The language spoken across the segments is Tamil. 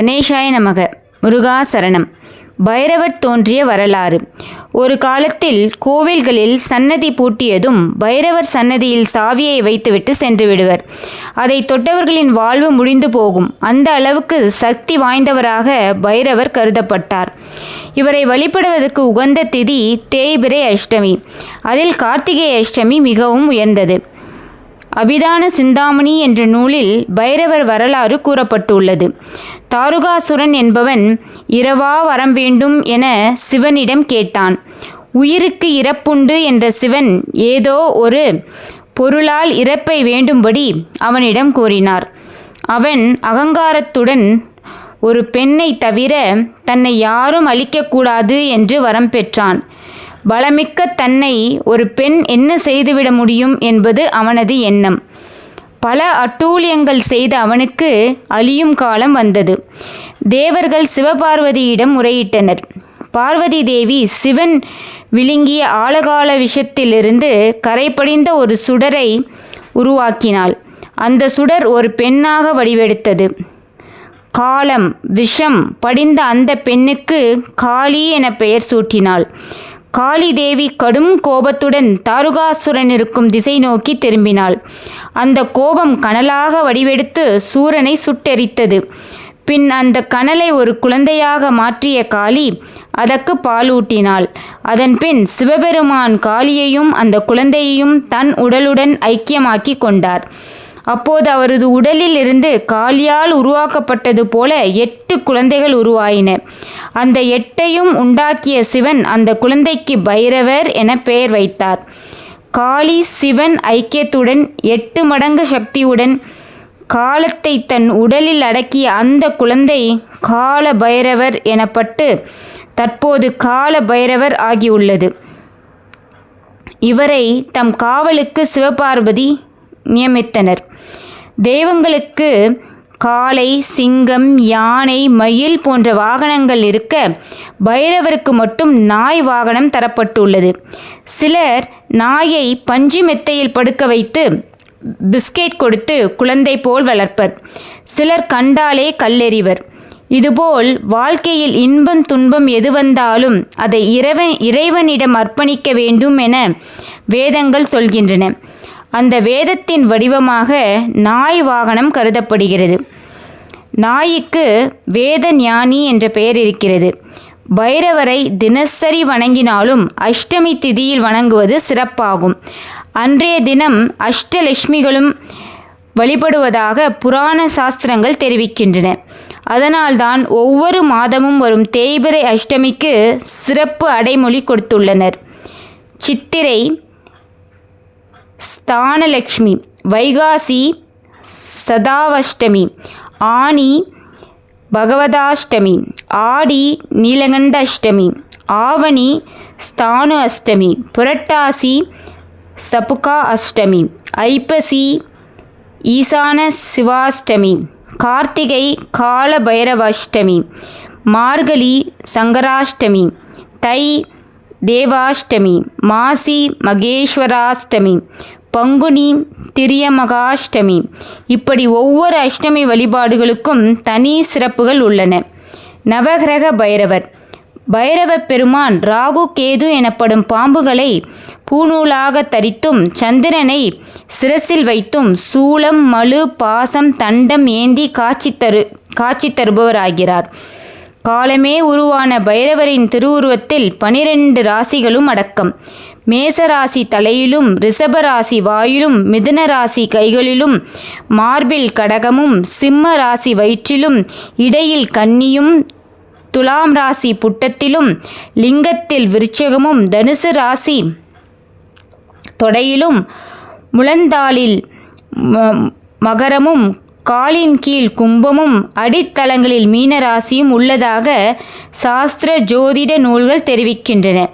கணேசாய நமக. முருகா சரணம். பைரவர் தோன்றிய வரலாறு. ஒரு காலத்தில் கோவில்களில் சன்னதி பூட்டியதும் பைரவர் சன்னதியில் சாவியை வைத்துவிட்டு சென்று விடுவர். அதை தொட்டவர்களின் வாழ்வு முடிந்து போகும். அந்த அளவுக்கு சக்தி வாய்ந்தவராக பைரவர் கருதப்பட்டார். இவரை வழிபடுவதற்கு உகந்த திதி தேய்பிரை அஷ்டமி. அதில் கார்த்திகை அஷ்டமி மிகவும் உயர்ந்தது. அபிதான சிந்தாமணி என்ற நூலில் பைரவர் வரலாறு கூறப்பட்டுள்ளது. தாருகாசுரன் என்பவன் இரவா வரம் வேண்டும் என சிவனிடம் கேட்டான். உயிருக்கு இறப்புண்டு என்ற சிவன் ஏதோ ஒரு பொருளால் இறப்பை வேண்டும்படி அவனிடம் கூறினார். அவன் அகங்காரத்துடன் ஒரு பெண்ணை தவிர தன்னை யாரும் அழிக்கக்கூடாது என்று வரம் பெற்றான். பலமிக்க தன்னை ஒரு பெண் என்ன செய்துவிட முடியும் என்பது அவனது எண்ணம். பல அட்டூழியங்கள் செய்த அவனுக்கு அழியும் காலம் வந்தது. தேவர்கள் சிவபார்வதியிடம் முறையிட்டனர். பார்வதி தேவி சிவன் விழுங்கிய ஆழகால விஷத்திலிருந்து கரைப்படிந்த ஒரு சுடரை உருவாக்கினாள். அந்த சுடர் ஒரு பெண்ணாக வடிவெடுத்தது. காலம் விஷம் படிந்த அந்த பெண்ணுக்கு காளி என பெயர் சூட்டினாள். காளிதேவி கடும் கோபத்துடன் தாருகாசுரன் இருக்கும் திசை நோக்கி திரும்பினாள். அந்த கோபம் கனலாக வடிவெடுத்து சூரனை சுட்டெரித்தது. பின் அந்த கனலை ஒரு குழந்தையாக மாற்றிய காளி அதற்கு பாலூட்டினாள் அதன் பின் சிவபெருமான் காளியையும் அந்த குழந்தையையும் தன் உடலுடன் ஐக்கியமாக்கி கொண்டார். அப்போது அவரது உடலில் இருந்து காளியால் உருவாக்கப்பட்டது போல எட்டு குழந்தைகள் உருவாயின. அந்த எட்டையும் உண்டாக்கிய சிவன் அந்த குழந்தைக்கு பைரவர் என பெயர் வைத்தார். காளி சிவன் ஐக்கியத்துடன் எட்டு மடங்கு சக்தியுடன் காலத்தை தன் உடலில் அடக்கிய அந்த குழந்தை கால பைரவர் எனப்பட்டு தற்போது கால பைரவர் ஆகியுள்ளது. இவரை தம் காவலுக்கு சிவபார்வதி நியமித்தனர். தெய்வங்களுக்கு காளை சிங்கம் யானை மயில் போன்ற வாகனங்கள் இருக்க பைரவருக்கு மட்டும் நாய் வாகனம் தரப்பட்டுள்ளது. சிலர் நாயை பஞ்சு மெத்தையில் படுக்க வைத்து பிஸ்கெட் கொடுத்து குழந்தை போல் வளர்ப்பர். சிலர் கண்டாலே கல்லெறிவர். இதுபோல் வாழ்க்கையில் இன்பம் துன்பம் எது வந்தாலும் அதை இறைவன் இறைவனிடம் அர்ப்பணிக்க வேண்டும் என வேதங்கள் சொல்கின்றன. அந்த வேதத்தின் வடிவமாக நாய் வாகனம் கருதப்படுகிறது. நாய்க்கு வேத ஞானி என்ற பெயர் இருக்கிறது. பைரவரை தினசரி வணங்கினாலும் அஷ்டமி திதியில் வணங்குவது சிறப்பாகும். அன்றைய தினம் அஷ்டலட்சுமிகளும் வழிபடுவதாக புராண சாஸ்திரங்கள் தெரிவிக்கின்றன. அதனால்தான் ஒவ்வொரு மாதமும் வரும் தேய்பிரை அஷ்டமிக்கு சிறப்பு அடைமொழி கொடுத்துள்ளனர். சித்திரை ஸ்தானலக்ஷ்மி வைகாசி சதாவஷ்டமி ஆனி பகவதாஷ்டமி ஆடி நீலகண்ட அஷ்டமி ஆவணி ஸ்தானு அஷ்டமி புரட்டாசி சபுகா அஷ்டமி ஐப்பசி ஈசான சிவாஷ்டமி கார்த்திகை கால பைரவாஷ்டமி மார்கழி சங்கராஷ்டமி தை தேவாஷ்டமி மாசி மகேஸ்வராஷ்டமி பங்குனி திரியமகாஷ்டமி. இப்படி ஒவ்வொரு அஷ்டமி வழிபாடுகளுக்கும் தனி சிறப்புகள் உள்ளன. நவகிரக பைரவர். பைரவ பெருமான் ராகு கேது எனப்படும் பாம்புகளை பூநூலாக தரித்தும் சந்திரனை சிரசில் வைத்தும் சூலம் மழு பாசம் தண்டம் ஏந்தி காட்சி தரு காட்சி தருபவராகிறார். காலமே உருவான பைரவரின் திருவுருவத்தில் பனிரெண்டு ராசிகளும் அடக்கம். மேசராசி தலையிலும் ரிஷபராசி வாயிலும் மிதுன ராசி கைகளிலும் மார்பில் கடகமும் சிம்ம ராசி வயிற்றிலும் இடையில் கன்னியும் துலாம் ராசி புட்டத்திலும் லிங்கத்தில் விருச்சகமும் தனுசு ராசி தொடையிலும் முழந்தாளில் ம- மகரமும் காலின் கீழ் கும்பமும் அடித்தளங்களில் மீனராசியும் உள்ளதாக சாஸ்திர ஜோதிட நூல்கள் தெரிவிக்கின்றன.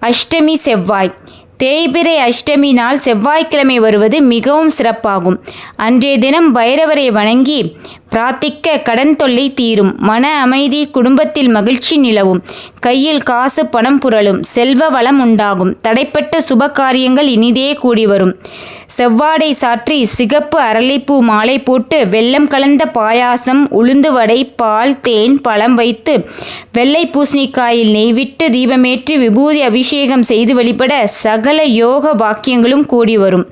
அஷ்டமி செவ்வாய். தேய்பிறை அஷ்டமி நாள் செவ்வாய்க்கிழமை வருவது மிகவும் சிறப்பாகும். அன்றைய தினம் பைரவரை வணங்கி பிரார்த்திக்க கடன் தொல்லை தீரும். மன அமைதி குடும்பத்தில் மகிழ்ச்சி நிலவும். கையில் காசு பணம் புரளும். செல்வ வளம் உண்டாகும். தடைப்பட்ட சுப காரியங்கள் இனிதே கூடி வரும். செவ்வாடை சாற்றி சிகப்பு அரளிப்பூ மாலை போட்டு வெள்ளம் கலந்த பாயாசம் உளுந்து வடை பால் தேன் பழம் வைத்து வெள்ளை பூசணிக்காயில் நெய்விட்டு தீபமேற்றி விபூதி அபிஷேகம் செய்து வழிபட சகல யோக வாக்கியங்களும் கூடி வரும்.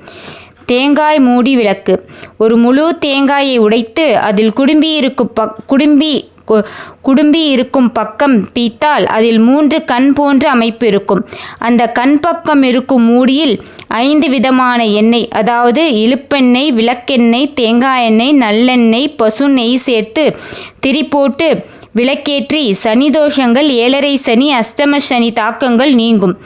தேங்காய் மூடி விளக்கு. ஒரு முழு தேங்காயை உடைத்து அதில் குடும்பி இருக்கும் பக் குடும்பி கு- குடும்பி இருக்கும் பக்கம் பீத்தால் அதில் மூன்று கண் போன்ற அமைப்பு இருக்கும். அந்த கண் பக்கம் இருக்கும் மூடியில் ஐந்து விதமான எண்ணெய் அதாவது இழுப்பெண்ணெய் விளக்கெண்ணெய் தேங்காய் எண்ணெய் நல்லெண்ணெய் பசு நெய் சேர்த்து திரி போட்டு விளக்கேற்றி சனி தோஷங்கள் ஏழரை சனி அஸ்தம சனி தாக்கங்கள் நீங்கும்.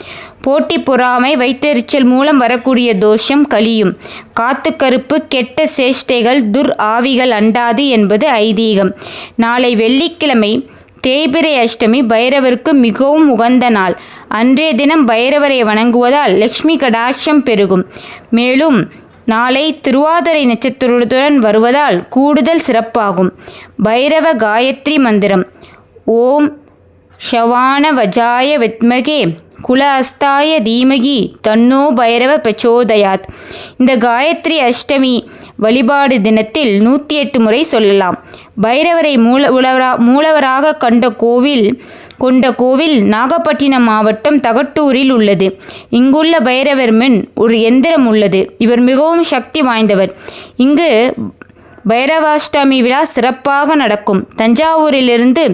போட்டி பொறாமை வைத்தெரிச்சல் மூலம் வரக்கூடிய தோஷம் கழியும். காத்து கருப்பு கெட்ட சேஷ்டைகள் துர் ஆவிகள் அண்டாது என்பது ஐதீகம். நாளை வெள்ளிக்கிழமை தேய்பிரை அஷ்டமி பைரவருக்கு மிகவும் உகந்த நாள். அன்றைய தினம் பைரவரை வணங்குவதால் லக்ஷ்மி கடாட்சம் பெருகும். மேலும் நாளை திருவாதிரை நட்சத்திரத்துடன் வருவதால் கூடுதல் சிறப்பாகும். பைரவ காயத்ரி மந்திரம். ஓம் ஷவான வஜாய வித்மகே குல அஸ்தாய தீமகி தன்னோ பைரவ பிரச்சோதயாத் இந்த காயத்ரி அஷ்டமி வழிபாடு தினத்தில் நூற்றி எட்டு முறை சொல்லலாம். பைரவரை மூல உலவரா மூலவராக கண்ட கோவில் கொண்ட கோவில் நாகப்பட்டினம் மாவட்டம் தகட்டூரில் உள்ளது. இங்குள்ள பைரவர் மின் ஒரு எந்திரம் உள்ளது. இவர் மிகவும் சக்தி வாய்ந்தவர். இங்கு பைரவாஷ்டமி விழா சிறப்பாக நடக்கும். தஞ்சாவூரிலிருந்து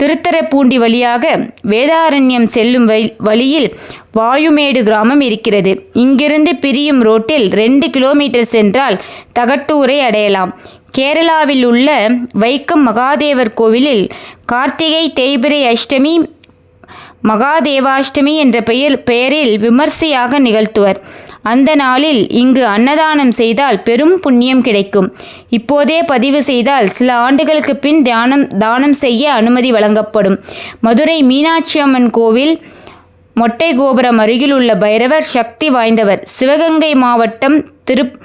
திருத்தரப்பூண்டி வழியாக வேதாரண்யம் செல்லும் வழியில் வாயுமேடு கிராமம் இருக்கிறது. இங்கிருந்து பிரியும் ரோட்டில் ரெண்டு கிலோமீட்டர் சென்றால் தகட்டூரை அடையலாம். கேரளாவில் உள்ள வைக்கம் மகாதேவர் கோவிலில் கார்த்திகை தேய்பிரை அஷ்டமி மகாதேவாஷ்டமி என்ற பெயர் பெயரில் விமர்சையாக நிகழ்த்துவர். அந்த நாளில் இங்கு அன்னதானம் செய்தால் பெரும் புண்ணியம் கிடைக்கும். இப்போதே பதிவு செய்தால் சில ஆண்டுகளுக்கு பின் தியானம் தானம் செய்ய அனுமதி வழங்கப்படும். மதுரை மீனாட்சி அம்மன் கோவில் மொட்டை கோபுரம் அருகில் உள்ள பைரவர் சக்தி வாய்ந்தவர். சிவகங்கை மாவட்டம் திரு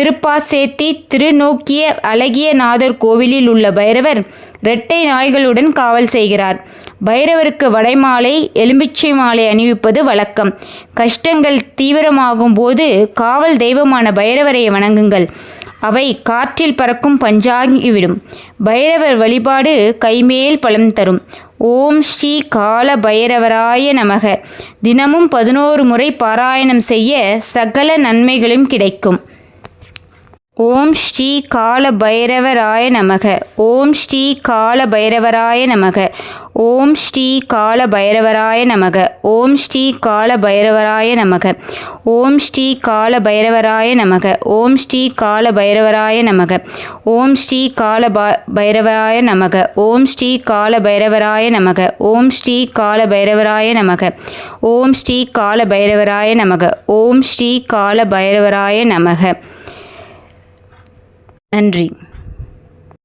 திருப்பாசேத்தி திருநோக்கிய அழகிய நாதர் கோவிலில் உள்ள பைரவர் இரட்டை நாய்களுடன் காவல் செய்கிறார். பைரவருக்கு வடைமாலை எலும்பிச்சை மாலை அணிவிப்பது வழக்கம். கஷ்டங்கள் தீவிரமாகும் போது காவல் தெய்வமான பைரவரை வணங்குங்கள். அவை காற்றில் பறக்கும் பஞ்சாகிவிடும் பைரவர் வழிபாடு கைமேல் பலம் தரும். ஓம் ஸ்ரீ கால பைரவராய நமக. தினமும் பதினோரு முறை பாராயணம் செய்ய சகல நன்மைகளும் கிடைக்கும். ஓம் ஸ்ரீ கால பைரவராய நமக. ஓம் ஸ்ரீ கால பைரவராய நமக. ஓம் ஸ்ரீ கால பைரவராய நமக. ஓம் ஸ்ரீ கால பைரவராய நமக. ஓம் ஸ்ரீ கால பைரவராய நமக. ஓம் ஸ்ரீ கால பைரவராய நமக. ஓம் ஸ்ரீ கால பைரவராய நமக. ஓம் ஸ்ரீ கால பைரவராய நமக. ஓம் ஸ்ரீ கால பைரவராய நமக. ஓம் ஸ்ரீ கால பைரவராய நமக. ஓம் ஸ்ரீ கால பைரவராய நமக. நன்றி.